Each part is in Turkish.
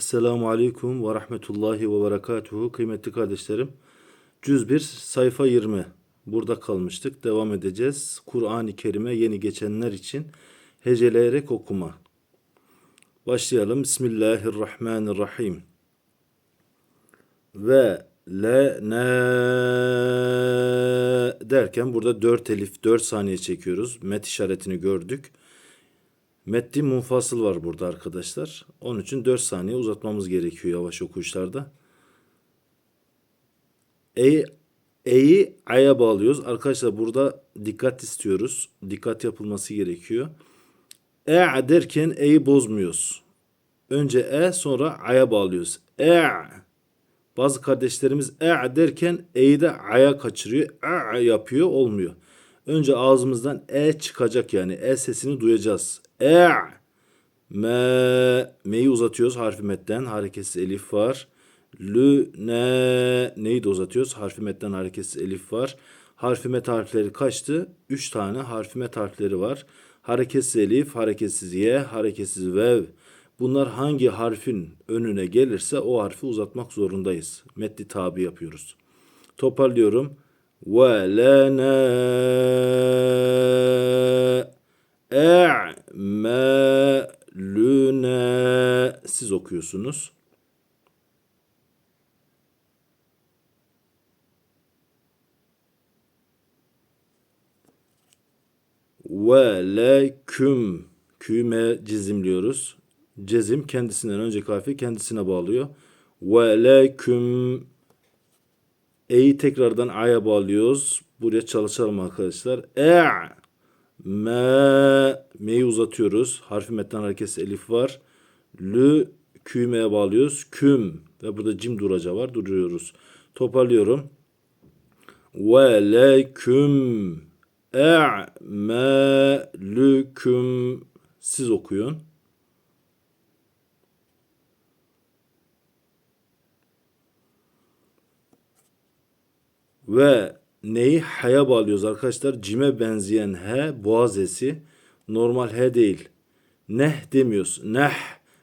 Esselamu Aleyküm ve Rahmetullahi ve Berekatuhu. Kıymetli kardeşlerim, cüz 1, sayfa 20. Burada kalmıştık. Devam edeceğiz. Kur'an-ı Kerim'e yeni geçenler için heceleyerek okuma. Başlayalım. Bismillahirrahmanirrahim. Ve le ne derken burada 4 elif 4 saniye çekiyoruz. Met işaretini gördük. Metni munfasıl var burada arkadaşlar. Onun için 4 saniye uzatmamız gerekiyor yavaş okuyuşlarda. E, e'yi a'ya bağlıyoruz. Arkadaşlar burada dikkat istiyoruz. Dikkat yapılması gerekiyor. E derken e'yi bozmuyoruz. Önce e sonra a'ya bağlıyoruz. E bazı kardeşlerimiz e derken e'yi de a'ya kaçırıyor. A yapıyor olmuyor. Önce ağzımızdan e çıkacak yani e sesini duyacağız. E me me'yi uzatıyoruz harfi metten hareketsiz elif var. Lü ne neyi de uzatıyoruz harfi metten hareketsiz elif var. Harfi met harfleri kaçtı? 3 tane harfi met harfleri var. Hareketsiz elif, hareketsiz ye, hareketsiz vev. Bunlar hangi harfin önüne gelirse o harfi uzatmak zorundayız. Metni tabi yapıyoruz. Toparlıyorum. Ve lene e'melüne siz okuyorsunuz. Ve leküm küme cizimliyoruz. Cezim kendisinden önceki harfi kendisine bağlıyor. Ve leküm E'yi tekrardan A'ya bağlıyoruz. Buraya çalışalım arkadaşlar. E me me'yi uzatıyoruz. Harfi metten hareketsiz elif var. Lü kü'ye bağlıyoruz. Küm ve burada cim duraca var. Duruyoruz. Toparlıyorum. Ve leküm e'melüküm siz okuyun. Ve neyi h'ya bağlıyoruz arkadaşlar? Cime benzeyen h boğaz esi. Normal h değil. Neh demiyoruz. Neh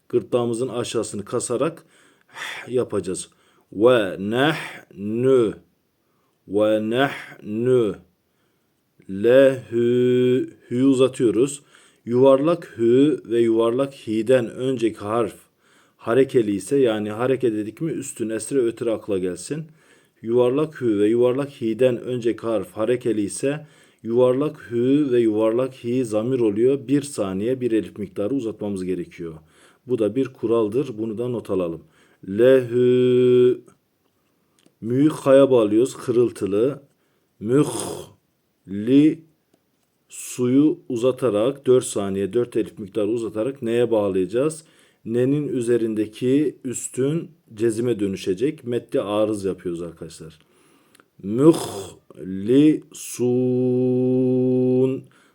gırtlağımızın aşağısını kasarak h yapacağız. Ve nehnü ve nehnü lehü hü uzatıyoruz. Yuvarlak hü ve yuvarlak hi'den önceki harf harekeli ise yani hareket dedik mi üstün esre ötürü akla gelsin. Yuvarlak hü ve yuvarlak hi'den önceki harf harekeli ise yuvarlak hü ve yuvarlak hi zamir oluyor. Bir saniye bir elif miktarı uzatmamız gerekiyor. Bu da bir kuraldır. Bunu da not alalım. Lehü mü'yü kaya bağlıyoruz. Kırıltılı. Müh li suyu uzatarak 4 saniye 4 elif miktarı uzatarak neye bağlayacağız? Ne'nin üzerindeki üstün cezime dönüşecek. Metni arız yapıyoruz arkadaşlar. Muhlisun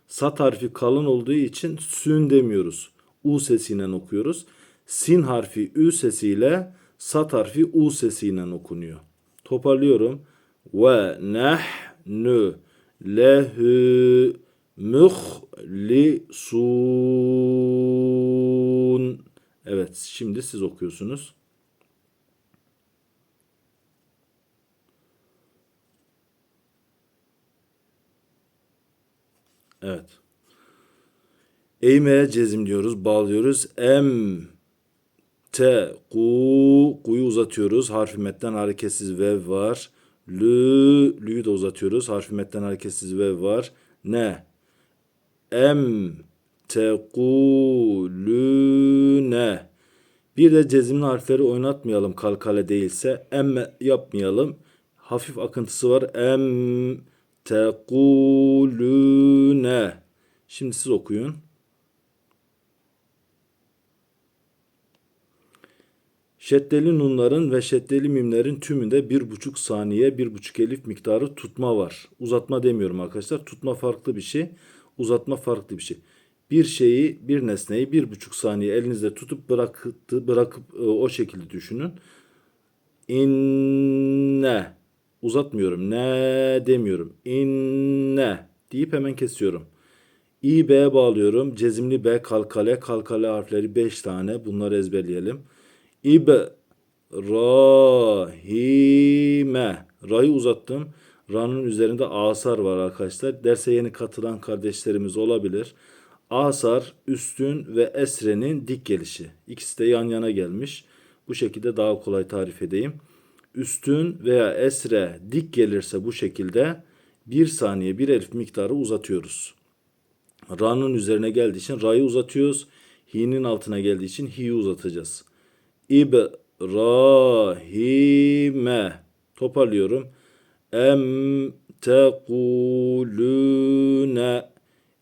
Sat harfi kalın olduğu için sün demiyoruz. U sesiyle okuyoruz. Sin harfi ü sesiyle sat harfi u sesiyle okunuyor. Toparlıyorum. Ve nehnu lehü muhlisun. Evet, şimdi siz okuyorsunuz. Evet. Eğmeye cezim diyoruz, bağlıyoruz. Em te ku kuyu uzatıyoruz. Harfi metten hareketsiz vev var. Lü lü'yü de uzatıyoruz. Harfi metten hareketsiz vev var. Ne em tekulüne bir de cezimli harfleri oynatmayalım kalkale değilse em yapmayalım. Hafif akıntısı var. Em tekulüne. Şimdi siz okuyun. Şeddeli nunların ve şeddeli mimlerin tümünde bir buçuk saniye, bir buçuk elif miktarı tutma var. Uzatma demiyorum arkadaşlar. Tutma farklı bir şey. Uzatma farklı bir şey. Bir şeyi, bir nesneyi bir buçuk saniye elinizde tutup bıraktı, bırakıp e, o şekilde düşünün. İnne. Uzatmıyorum. Ne demiyorum. İnne deyip hemen kesiyorum. İ B bağlıyorum. Cezimli B kalkale. Kalkale harfleri 5 tane. Bunları ezberleyelim. İbrahime. Ra'yı uzattım. Ra'nın üzerinde asar var arkadaşlar. Derse yeni katılan kardeşlerimiz olabilir. Asar, üstün ve esrenin dik gelişi. İkisi de yan yana gelmiş. Bu şekilde daha kolay tarif edeyim. Üstün veya esre dik gelirse bu şekilde bir saniye bir elif miktarı uzatıyoruz. Ra'nın üzerine geldiği için Ra'yı uzatıyoruz. Hi'nin altına geldiği için Hi'yi uzatacağız. İbrahime. Toparlıyorum. Em tekulune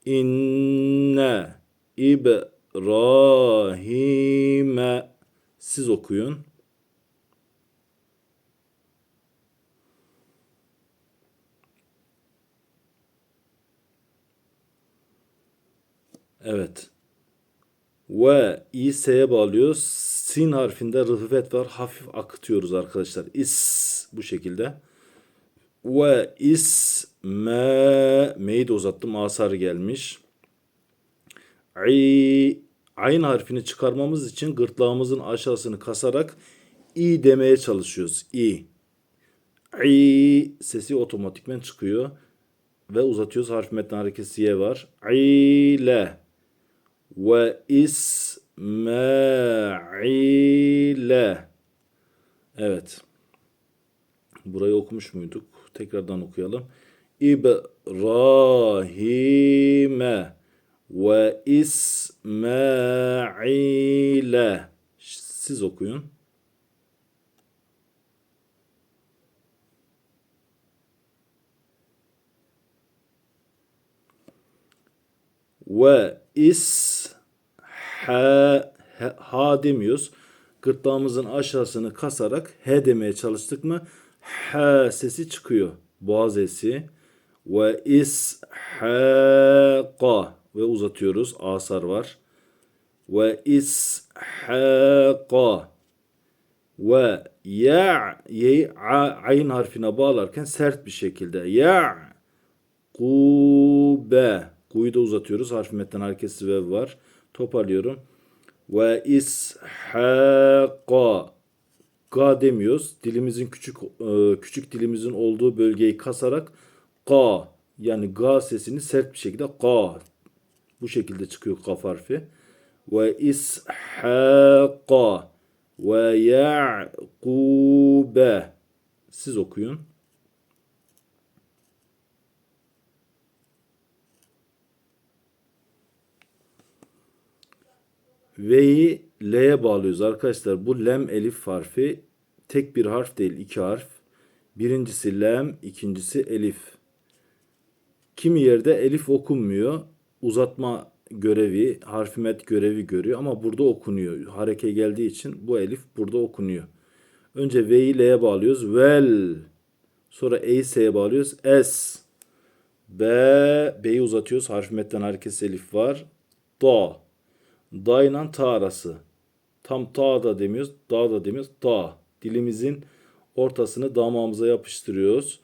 inne İbrahime. Siz okuyun. Evet. Ve İs'e bağlıyoruz. Sin harfinde rıhvet var. Hafif akıtıyoruz arkadaşlar. İs bu şekilde. Ve is me me'yi de uzattım. Asar gelmiş. İ Ayn harfini çıkarmamız için gırtlağımızın aşağısını kasarak i demeye çalışıyoruz. İ. İ sesi otomatikmen çıkıyor ve uzatıyoruz. Harf metni harekesi y var. İle ve İsmail'e. Evet. Burayı okumuş muyduk? Tekrardan okuyalım. İbrahim'e ve İsmail'e. Siz okuyun. Ve is ha, ha, demiyoruz. Gırtlağımızın aşağısını kasarak he demeye çalıştık mı ha sesi çıkıyor. Boğaz esi. Ve is ha ve uzatıyoruz. Asar var. Ve is ha ve ya ye ayn harfine bağlarken sert bir şekilde ya kube kuyu da uzatıyoruz. Harf metten harekesi ve var. Toparlıyorum. Ve ishaqa Ga demiyoruz. Dilimizin küçük e, küçük dilimizin olduğu bölgeyi kasarak ka yani ga sesini sert bir şekilde ka bu şekilde çıkıyor kaf harfi. Ve ishaqa ve ya'kube siz okuyun. V'yi L'ye bağlıyoruz arkadaşlar. Bu lem elif harfi tek bir harf değil iki harf. Birincisi lem, ikincisi elif. Kimi yerde elif okunmuyor. Uzatma görevi, harfimet görevi görüyor ama burada okunuyor. Hareke geldiği için bu elif burada okunuyor. Önce V'yi L'ye bağlıyoruz. Vel. Sonra E'yi S'ye bağlıyoruz. S. B. B'yi uzatıyoruz. Harfimetten harekesi elif var. Da. Da ile ta arası. Tam ta da demiyoruz, da da demiyoruz. Da. Dilimizin ortasını damağımıza yapıştırıyoruz.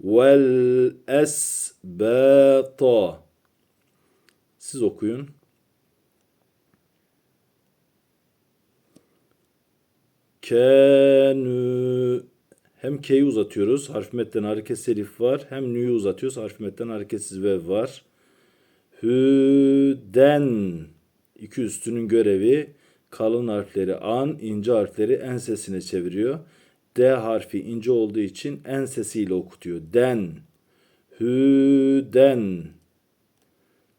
Vel es be ta. Siz okuyun. Kenü hem K'yi uzatıyoruz. Harf metten hareketsiz elif var. Hem Nü'yü uzatıyoruz. Harf metten hareketsiz vev var. Hüden İki üstünün görevi kalın harfleri an, ince harfleri en sesine çeviriyor. D harfi ince olduğu için en sesiyle okutuyor. Den, hüden.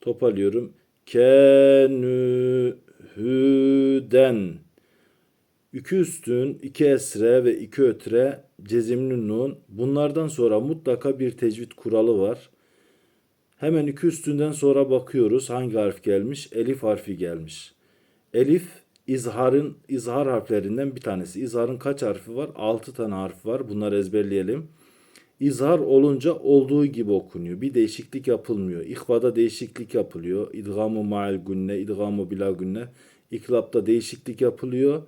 Toparlıyorum. Kenü, hüden. İki üstün, iki esre ve iki ötre cezimli nun. Bunlardan sonra mutlaka bir tecvid kuralı var. Hemen iki üstünden sonra bakıyoruz hangi harf gelmiş? Elif harfi gelmiş. Elif izharın izhar harflerinden bir tanesi. İzharın kaç harfi var? 6 tane harf var. Bunları ezberleyelim. İzhar olunca olduğu gibi okunuyor. Bir değişiklik yapılmıyor. İhvada değişiklik yapılıyor. İdgamı maal günne, idgamı bila günne. İklapta değişiklik yapılıyor.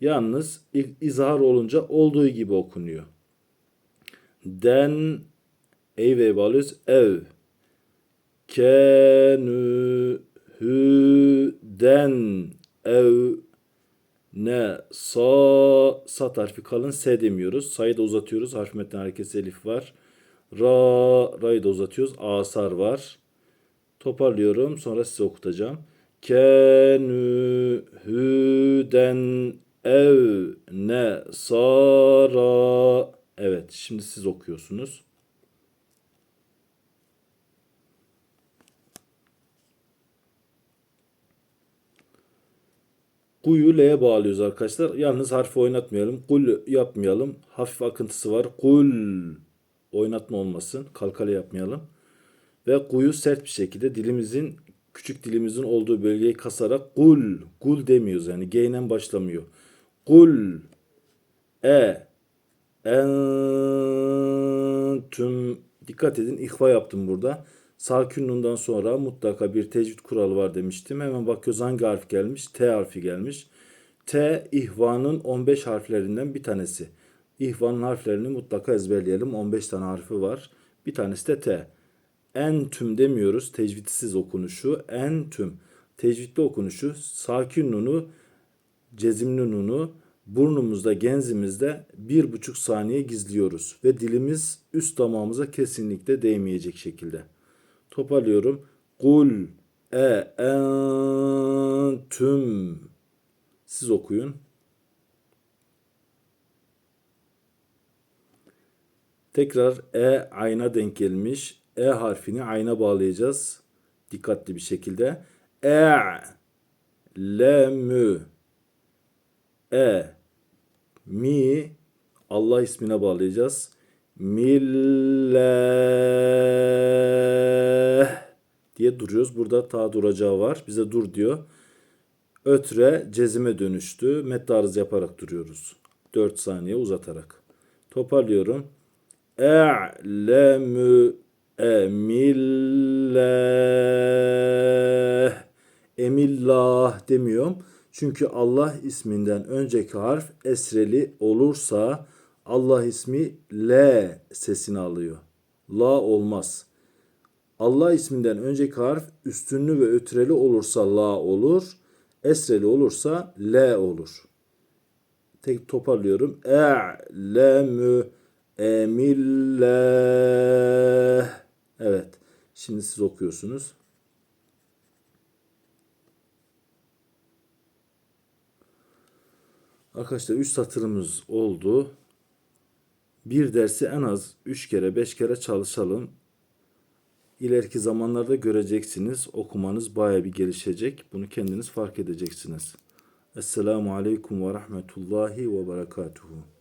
Yalnız izhar olunca olduğu gibi okunuyor. Den ey bağlıyoruz. Ev kenü hüden ev ne sa sat harfi kalın s demiyoruz. Sayı da uzatıyoruz. Harf metni harekesi elif var. Ra ra'yı da uzatıyoruz. Asar var. Toparlıyorum. Sonra size okutacağım. Kenü hüden ev ne sara. Evet şimdi siz okuyorsunuz. Kuyu L'ye bağlıyoruz arkadaşlar. Yalnız harfi oynatmayalım. Kul yapmayalım. Hafif akıntısı var. Kul oynatma olmasın. Kalkale yapmayalım. Ve kuyu sert bir şekilde dilimizin küçük dilimizin olduğu bölgeyi kasarak kul kul demiyoruz yani G başlamıyor. Kul e entüm dikkat edin ihva yaptım burada. Nundan sonra mutlaka bir tecvid kuralı var demiştim. Hemen bakıyoruz hangi harf gelmiş? T harfi gelmiş. T ihvanın 15 harflerinden bir tanesi. İhvanın harflerini mutlaka ezberleyelim. 15 tane harfi var. Bir tanesi de T. Entüm demiyoruz. Tecvidsiz okunuşu. Entüm. Tecvidli okunuşu. Sakin nunu, cezimli nunu burnumuzda, genzimizde bir buçuk saniye gizliyoruz. Ve dilimiz üst damağımıza kesinlikle değmeyecek şekilde. Toparlıyorum. Kul e entüm. Siz okuyun. Tekrar e ayna denk gelmiş. E harfini ayna bağlayacağız. Dikkatli bir şekilde. E lemü e mi Allah ismine bağlayacağız. Mille duruyoruz. Burada ta duracağı var. Bize dur diyor. Ötre cezime dönüştü. Met yaparak duruyoruz. 4 saniye uzatarak. Toparlıyorum. E'lemü emillah emillah demiyorum. Çünkü Allah isminden önceki harf esreli olursa Allah ismi L sesini alıyor. La olmaz. Allah isminden önceki harf üstünlü ve ötreli olursa la olur. Esreli olursa L olur. Tek toparlıyorum. E'lemü emillah. Evet. Şimdi siz okuyorsunuz. Arkadaşlar 3 satırımız oldu. Bir dersi en az 3 kere 5 kere çalışalım. İleriki zamanlarda göreceksiniz. Okumanız baya bir gelişecek. Bunu kendiniz fark edeceksiniz. Esselamu Aleyküm ve Rahmetullahi ve Berekatuhu.